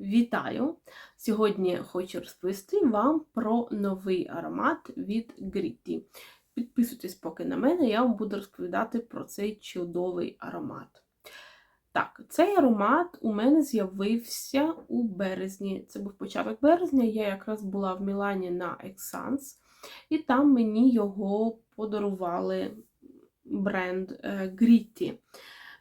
Вітаю! Сьогодні хочу розповісти вам про новий аромат від Gritty. Підписуйтесь поки на мене, я вам буду розповідати про цей чудовий аромат. Так, цей аромат у мене з'явився у березні. Це був початок березня, я якраз була в Мілані на Exans, і там мені його подарували бренд е, Gritty.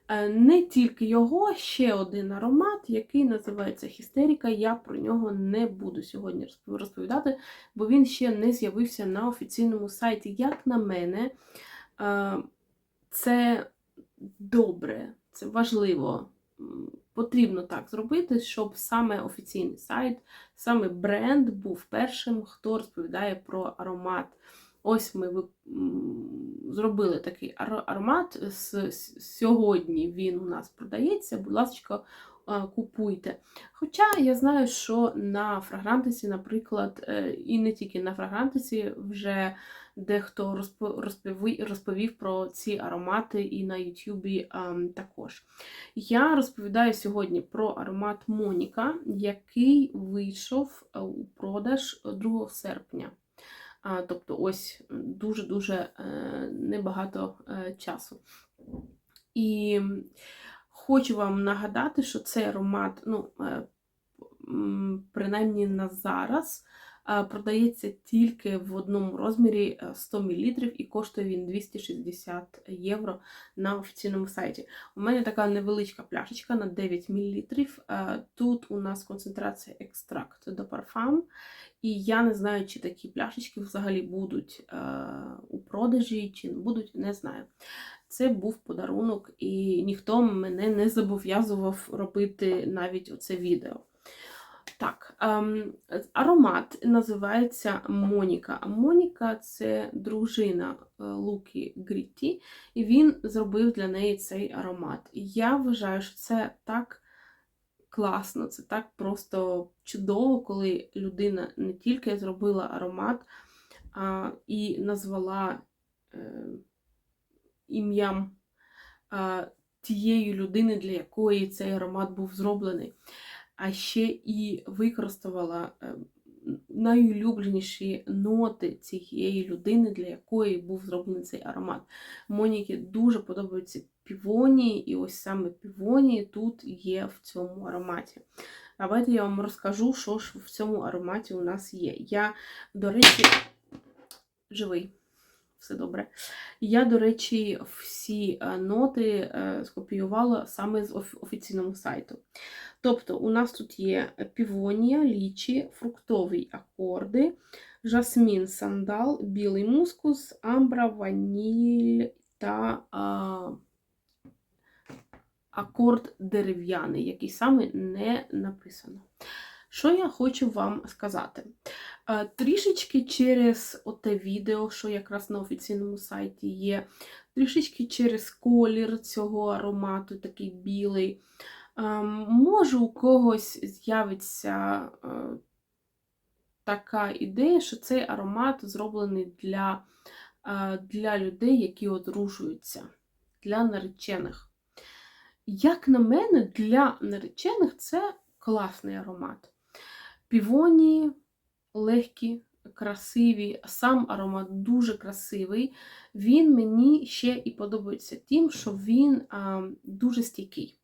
Е, Не тільки його, ще один аромат, який називається Хістеріка. Я про нього не буду сьогодні розповідати, бо він ще не з'явився на офіційному сайті. Як на мене, е, це добре, це важливо. Потрібно так зробити, щоб саме офіційний сайт, саме бренд був першим, хто розповідає про аромат. Ось ми зробили такий аромат. Сьогодні він у нас продається. Будь ласка, купуйте. Хоча я знаю, що на фрагрантиці, наприклад, е, і не тільки на фрагрантиці, вже дехто розповів про ці аромати і на Ютубі також. Я розповідаю сьогодні про аромат Моніка, який вийшов е, у продаж 2 серпня. Тобто ось дуже-дуже е, небагато е, часу. І хочу вам нагадати, що цей аромат, ну, е, принаймні на зараз, продається тільки в одному розмірі е, 100 мл і коштує він 260 євро на офіційному сайті. У мене така невеличка пляшечка на 9 мл. Е, Тут у нас концентрація екстракт до парфам. І я не знаю, чи такі пляшечки взагалі будуть е, у продажі, чи не будуть, не знаю. Це був подарунок, і ніхто мене не зобов'язував робити навіть оце відео. Так, ем, аромат називається Моніка. Моніка це дружина е, Луки Грітті, і він зробив для неї цей аромат. І я вважаю, що це так класно, це так просто чудово, коли людина не тільки зробила аромат, а і назвала е, ім'ям е, тієї людини, для якої цей аромат був зроблений, а ще і використовала е, найулюбленіші ноти цієї людини, для якої був зроблений цей аромат. Моніки дуже подобаються півонії, і ось саме півонії тут є в цьому ароматі. Давайте я вам розкажу, що ж в цьому ароматі у нас є. Я, до речі, живий. Все добре. Я, до речі, всі е, ноти е, скопіювала саме з офіційного сайту. Тобто, у нас тут є півонія, лічі, фруктові акорди, жасмін, сандал, білий мускус, амбра, ваніль та а, акорд дерев'яний, який саме не написано. Що я хочу вам сказати? Е, Трішечки через оте відео, що якраз на офіційному сайті є, трішечки через колір цього аромату, такий білий. Ем, Може, у когось з'явиться е, така ідея, що цей аромат зроблений для, е, для людей, які одружуються, для наречених. Як на мене, для наречених це класний аромат. Півонії легкі, красиві, сам аромат дуже красивий. Він мені ще і подобається тим, що він а, дуже стійкий.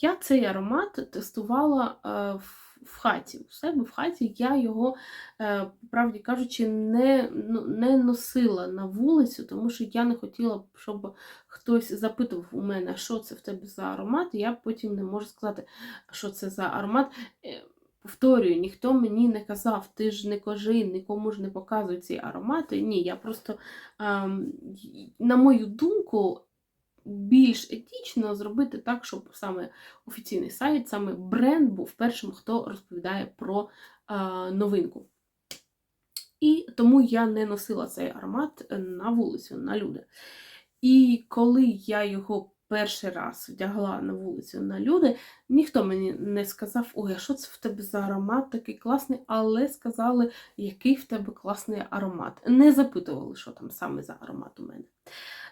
Я цей аромат тестувала а, в, хаті. У себе в хаті я його, е, правді кажучи, не, ну, не носила на вулицю, тому що я не хотіла, щоб хтось запитував у мене, що це в тебе за аромат, і я потім не можу сказати, що це за аромат. Повторюю, ніхто мені не казав, ти ж не кажи, нікому ж не показуй ці аромати. Ні, я просто, ем, на мою думку, більш етично зробити так, щоб саме офіційний сайт, саме бренд був першим, хто розповідає про е, новинку. І тому я не носила цей аромат на вулицю, на люди. І коли я його перший раз вдягла на вулицю на люди, ніхто мені не сказав, ой, а що це в тебе за аромат такий класний, але сказали, який в тебе класний аромат. Не запитували, що там саме за аромат у мене.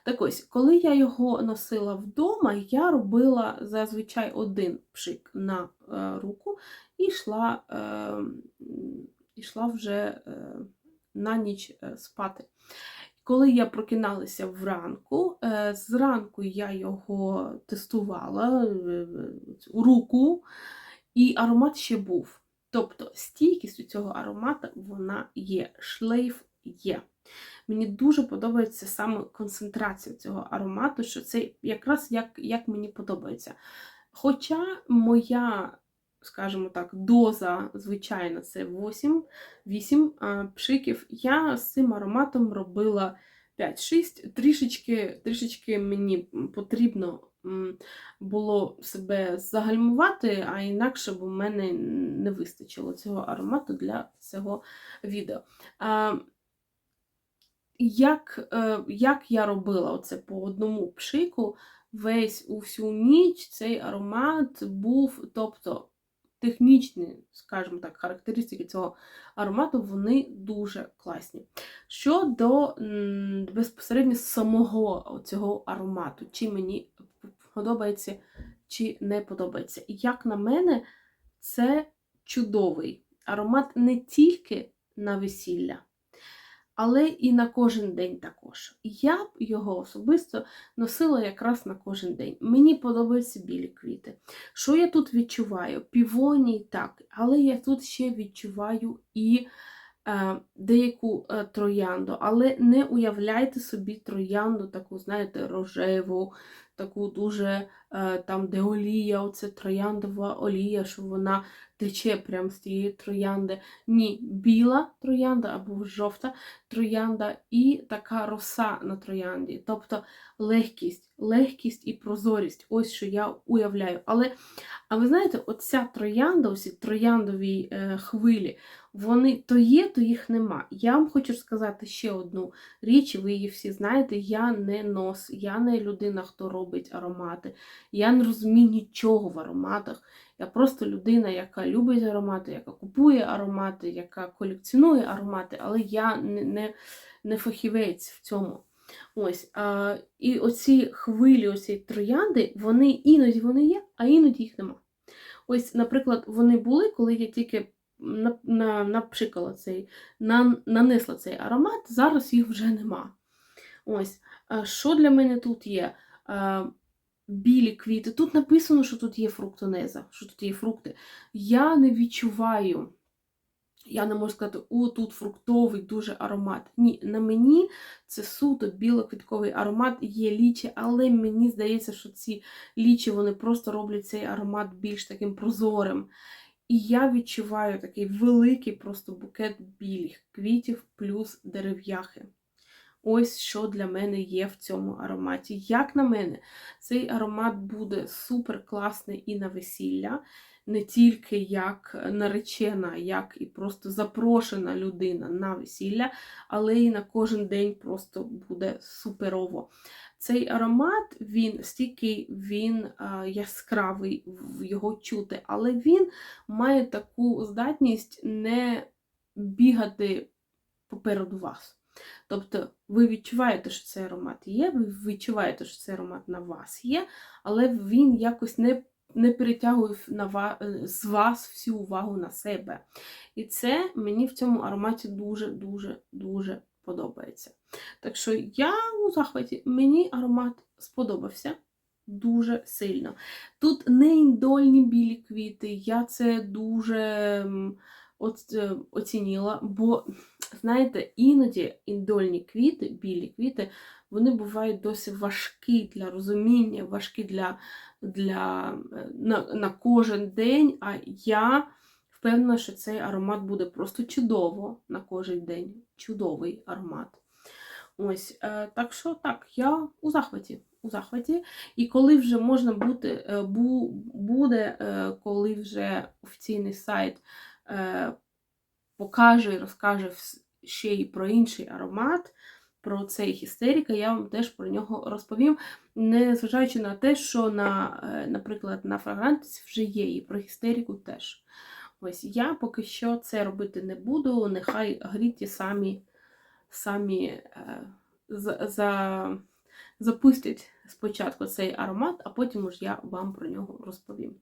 Так ось, коли я його носила вдома, я робила зазвичай один пшик на е, руку і йшла, е, йшла вже е, на ніч е, спати. Коли я прокиналася вранку, е, зранку я його тестувала е, руку, і аромат ще був. Тобто стійкість у цього аромата вона є, шлейф є. Мені дуже подобається саме концентрація цього аромату, що це якраз як, як мені подобається. Хоча моя, скажімо так, доза, звичайна, це 8, 8 а, пшиків, я з цим ароматом робила 5-6. Трішечки, трішечки мені потрібно було себе загальмувати, а інакше б у мене не вистачило цього аромату для цього відео. Як, е, як я робила оце по одному пшику, весь у всю ніч цей аромат був, тобто технічні, скажімо так, характеристики цього аромату, вони дуже класні. Щодо безпосередньо самого цього аромату, чи мені подобається, чи не подобається. Як на мене, це чудовий аромат не тільки на весілля але і на кожен день також. Я б його особисто носила якраз на кожен день. Мені подобаються білі квіти. Що я тут відчуваю? Півоній так, але я тут ще відчуваю і е, деяку е, троянду. Але не уявляйте собі троянду, таку, знаєте, рожеву, таку дуже е, там, де олія, оце трояндова олія, що вона тече прямо з тієї троянди. Ні, біла троянда або жовта троянда і така роса на троянді. Тобто легкість, легкість і прозорість. Ось що я уявляю. Але, а ви знаєте, оця троянда, ось трояндові е, хвилі, вони то є, то їх нема. Я вам хочу сказати ще одну річ, ви її всі знаєте, я не нос, я не людина, хто робить аромати. Я не розумію нічого в ароматах. Я просто людина, яка любить аромати, яка купує аромати, яка колекціонує аромати, але я не не, не фахівець в цьому. Ось, а, І оці хвилі, оці троянди, вони іноді вони є, а іноді їх нема. Ось, наприклад, вони були, коли я тільки на, на, напшикала цей, на, нанесла цей аромат, зараз їх вже нема. Ось, а Що для мене тут є? А, білі квіти. Тут написано, що тут є фруктонеза, що тут є фрукти. Я не відчуваю, я не можу сказати, о, тут фруктовий дуже аромат. Ні, на мені це суто білоквітковий аромат, є лічі, але мені здається, що ці лічі вони просто роблять цей аромат більш таким прозорим. І я відчуваю такий великий просто букет білих квітів плюс дерев'яхи. Ось що для мене є в цьому ароматі. Як на мене, цей аромат буде супер класний і на весілля, не тільки як наречена, як і просто запрошена людина на весілля, але і на кожен день просто буде суперово. Цей аромат, він стільки він яскравий, його чути, але він має таку здатність не бігати попереду вас. Тобто ви відчуваєте, що цей аромат є, ви відчуваєте, що цей аромат на вас є, але він якось не не перетягує на вас, з вас всю увагу на себе. І це мені в цьому ароматі дуже-дуже-дуже подобається. Так що я у захваті, мені аромат сподобався. Дуже сильно. Тут не індольні білі квіти, я це дуже Е, оцініла, бо, знаєте, іноді індольні квіти, білі квіти, вони бувають досить важкі для розуміння, важкі для, для, е, на, на кожен день. А я впевнена, що цей аромат буде просто чудово на кожен день. Чудовий аромат. Ось, е, Так що так, я у захваті. У захваті. І коли вже можна бути, буде, коли вже офіційний сайт Е, покаже і розкаже ще й про інший аромат, про цей хістеріка, я вам теж про нього розповім, незважаючи на те, що, на, е, наприклад, на фрагрантиці вже є, і про хістеріку теж. Ось я поки що це робити не буду, нехай гріті самі самі е, за, запустять спочатку цей аромат, а потім уж я вам про нього розповім.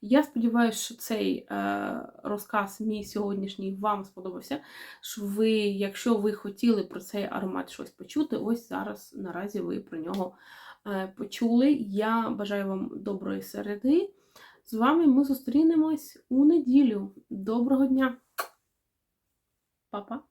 Я сподіваюся, що цей е, розказ мій сьогоднішній вам сподобався. Що ви, якщо ви хотіли про цей аромат щось почути, ось зараз наразі ви про нього е, почули. Я бажаю вам доброї середи. З вами ми зустрінемось у неділю. Доброго дня! Па-па!